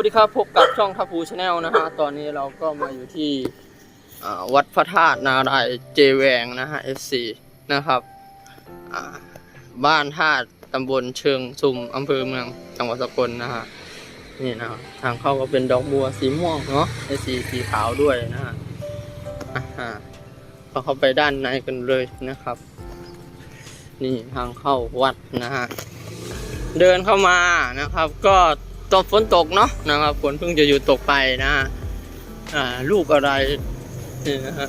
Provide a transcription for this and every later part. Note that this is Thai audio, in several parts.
วัสดีครับพบกับช่องทัพูชาแนลนะฮะตอนนี้เราก็มาอยู่ที่วัดพระธาตุนารายเจแวงนะฮะ FC นะครับบ้านธาตุตำบลเชิงซุมอำเภอเมืองจังหวัดสกลนะฮะนี่นะทางเข้าก็เป็นดอกบัวสีม่วงเนาะในสีสีขาวด้วยนะฮะอ่าฮะก็เข้าไปด้านในกันเลยนะครับ นี่ทางเข้าวัดนะฮะเดินเข้ามานะครับก็ ตกฝนตกเนาะนะครับฝนเพิ่งจะหยุดตกไปนะอ่าลูกอะไรนี่นะฮะ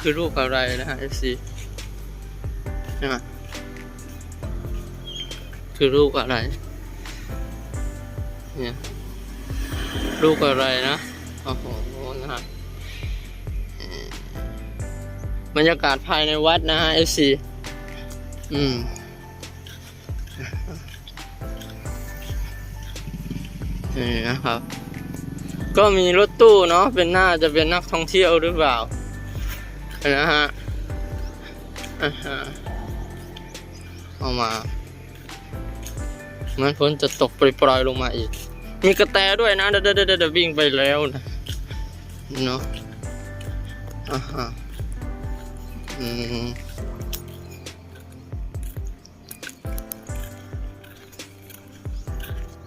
คือลูกอะไรนะฮะ FC นะคือลูกอะไรเนี่ยลูกอะไรนะโอ้โหนะฮะบรรยากาศภายในวัดนะฮะ FC อืม นี่นะครับ ก็มีรถตู้เนาะเป็นน่าจะเป็นนักท่องเที่ยวหรือเปล่านะฮะอ่าฮะเอามาเหมันฝนจะตกปล่อยๆลงมาอีก มีกระแตด้วยนะเดี๋ยวเดี๋ยวเดี๋ยววิ่งไปแล้วนะเนาะอ่าฮะอืม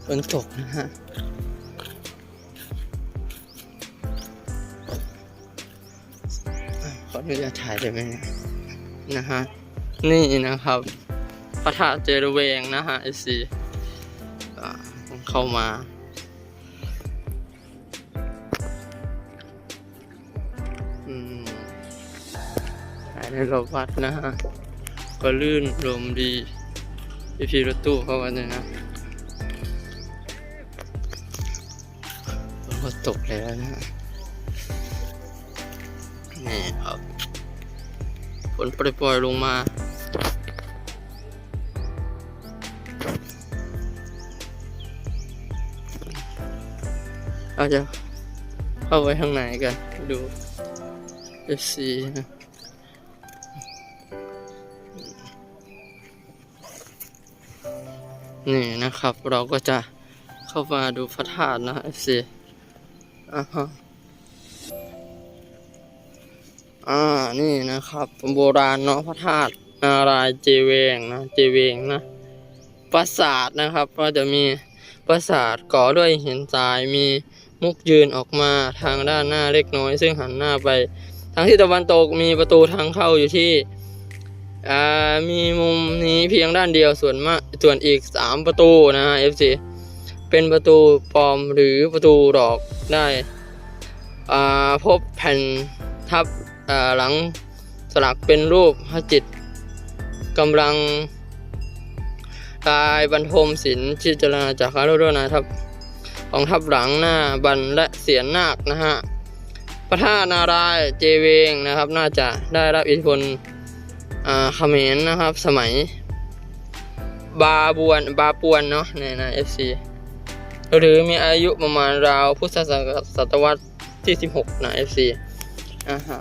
ฝนตกนะฮะขออนุญาตถ่ายได้ไหมเนี่ยนะฮะ นี่นะครับ พระธาตุเจรเวงนะฮะไอซีเข้ามาถ่ายในรอบวัดนะฮะ ก็ลื่นลมดีพี่พีรถตู้เข้ามาเลยนะ ตกแล้วนะฮะนี่ครับฝนปล่อยๆลงมาเราจะเข้าไปข้างในกันดู FC นะนี่นะครับเราก็จะเข้ามาดูพระธาตุนะ FC อ่าฮะอ่า นี่นะครับโบราณเนาะพระธาตุนารายเจเวงนะ เจเวงนะ ปราสาทนะครับ ก็จะมีปราสาทก่อด้วยหินทราย มีมุกยืนออกมาทางด้านหน้าเล็กน้อย ซึ่งหันหน้าไป ทางที่ตะวันตกมีประตูทางเข้าอยู่ที่ อ่า มีมุมนี้เพียงด้านเดียว ส่วนมากส่วนอีกสามประตูนะฮะ FC เป็นประตูปลอมหรือประตูดอกได้พบแผ่นทับหลังสลักเป็นรูปพระจิตกำลังกายบรรทมศิลป์ชิจรณาจากคารด้วยนะครับของทับหลังหน้าบันและเสียนนาคนะฮะพระธาตุนารายเจเวงนะครับ น่าจะได้รับอิทธิพลเขมรนะครับ สมัยบาบวนบาปวนเนาะในในเอฟซี หรือมีอายุประมาณราวพุทธศตวรรษที่ 16 นะ FC อ่าฮะ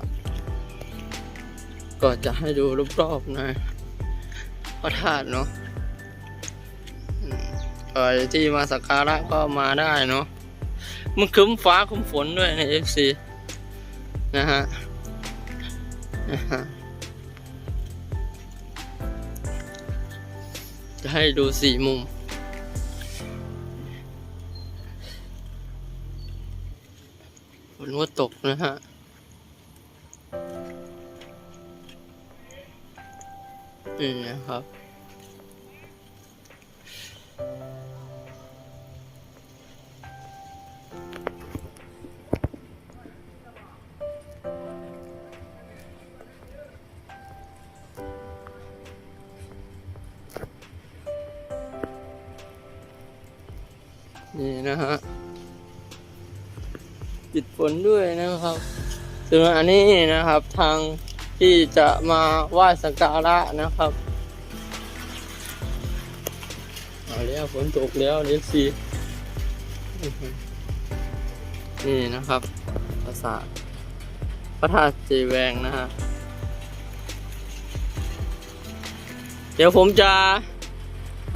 ก็จะให้ดูรอบๆนะพระธาตุเนาะอืมใครที่มาสักการะก็มาได้เนาะมันคึ้มฟ้าคึ้มฝนด้วยใน FC นะฮะนะฮะจะให้ดูสี่มุม นก็ตกนะฮะนี่นะครับ นี่นะฮะ ปิดฝนด้วยนะครับส่วนอันนี้นะครับทางที่จะมาไหว้สักการะนะครับเอาแล้วฝนตกแล้วนี่สินี่นะครับปราสาทพระธาตุเจแวงนะฮะเดี๋ยวผมจะ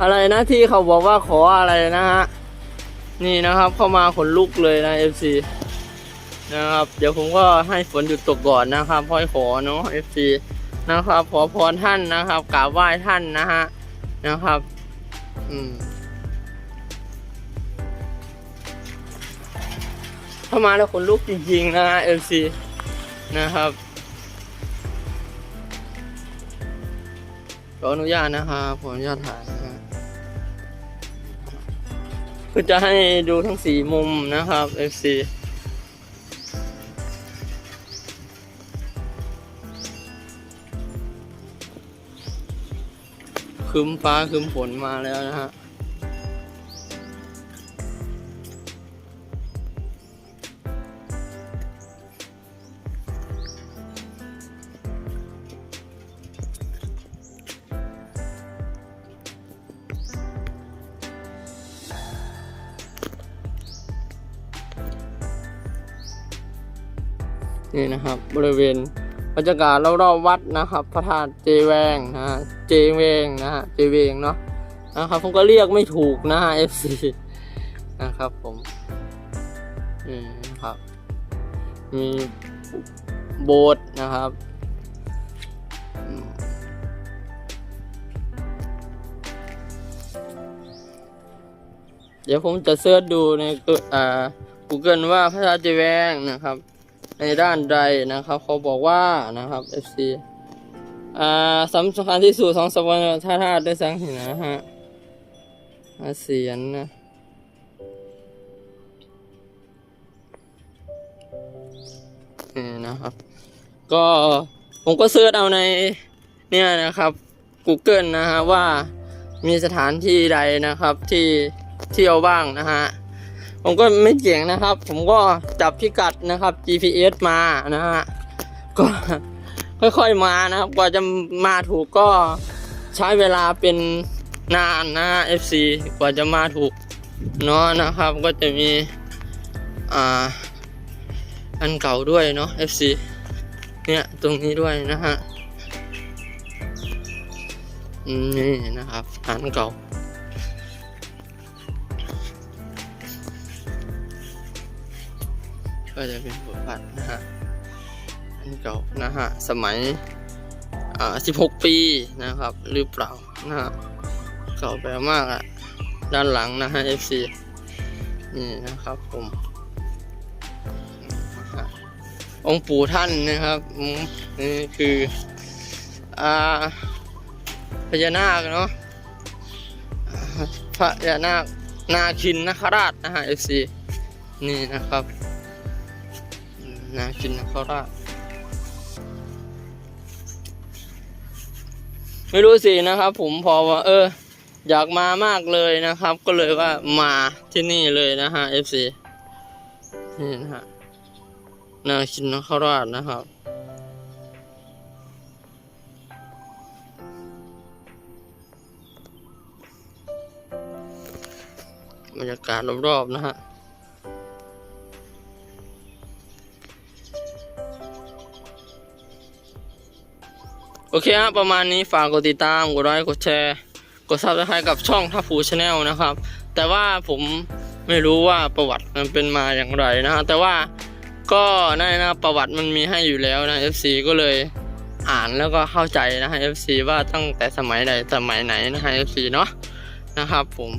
อะไรนะที่เขาบอกว่าขออะไรนะฮะ นี่นะครับเข้ามาขนลุกเลยนะ FC นะครับ เดี๋ยวผมก็ให้ฝนหยุดตกก่อนนะครับพ่อยขอเนาะ FC นะครับ ขอพรท่านนะครับกราบไหว้ท่านนะฮะนะครับ อืมเข้ามาแล้วขนลุกจริงๆนะฮะ FC นะครับขออนุญาตนะครับขออนุญาตถ่ายนะฮะก็จะให้ดูทั้งสี่มุมนะครับ FC คืมฟ้าคืมฝนมาแล้วนะฮะ นี่นะครับบริเวณ บรรยากาศรอบๆวัดนะครับ พระธาตุเจแวงนะฮะเจเวงนะฮะเจเวงเนาะนะครับผมก็เรียกไม่ถูกนะฮะ FC นะครับผมนี่นะครับ มีโบสถ์นะครับเดี๋ยวผมจะเสิร์ชดูในอ่า Google ว่าพระธาตุเจแวงนะครับ ในด้านใดนะครับเขาบอกว่านะครับ FC อ่าสำคัญที่สุดของสวรรค์ท่าธาตุได้สังหินนะฮะอเสียนนะนี่นะครับ ก็ผมก็เสิร์ชเอาในเนี่ยนะครับ Google นะฮะว่ามีสถานที่ใดนะครับที่เที่ยวบ้างนะฮะ ผมก็ไม่เจ๋งนะครับ ผมก็จับพิกัดนะครับ GPS มานะฮะก็ค่อยๆมานะครับ กว่าจะมาถูกก็ใช้เวลาเป็นนานนะ FC กว่าจะมาถูกเนาะนะครับ ก็จะมีอ่าอันเก่าด้วยเนาะ FC เนี่ยตรงนี้ด้วยนะฮะนี่นะครับอันเก่า ก็จะเป็นบทบาทนะฮะอันเก่านะฮะสมัยอ่า16ปีนะครับ หรือเปล่านะฮะเก่าไปมากอะด้านหลังนะฮะ FC นี่นะครับผม องค์ปู่ท่านนะครับนี่คือ อ่าพญานาคเนาะอ่าพญานาคนาคินนคราชนะฮะ FC นี่นะครับ น่าคินนคราชไม่รู้สินะครับ ผมพอว่า เออ อยากมามากเลยนะครับ ก็เลยว่ามาที่นี่เลยนะฮะ FC นี่นะฮะนาคินนคราชนะครับบรรยากาศรอบๆนะฮะ อเคฮะประมาณนี้ฝากกดติดตามกดไลค์กดแชร์กดซับสไครต์กับช่องทัพผูชาแนลนะครับ แต่ว่าผมไม่รู้ว่าประวัติมันเป็นมาอย่างไรนะฮะแต่ว่าก็นั่นนะประวัติมันมีให้อยู่แล้วนะ FC ก็เลยอ่านแล้วก็เข้าใจนะฮะ FC ว่าตั้งแต่สมัยใดสมัยไหนนะฮะ FC เนาะนะครับผม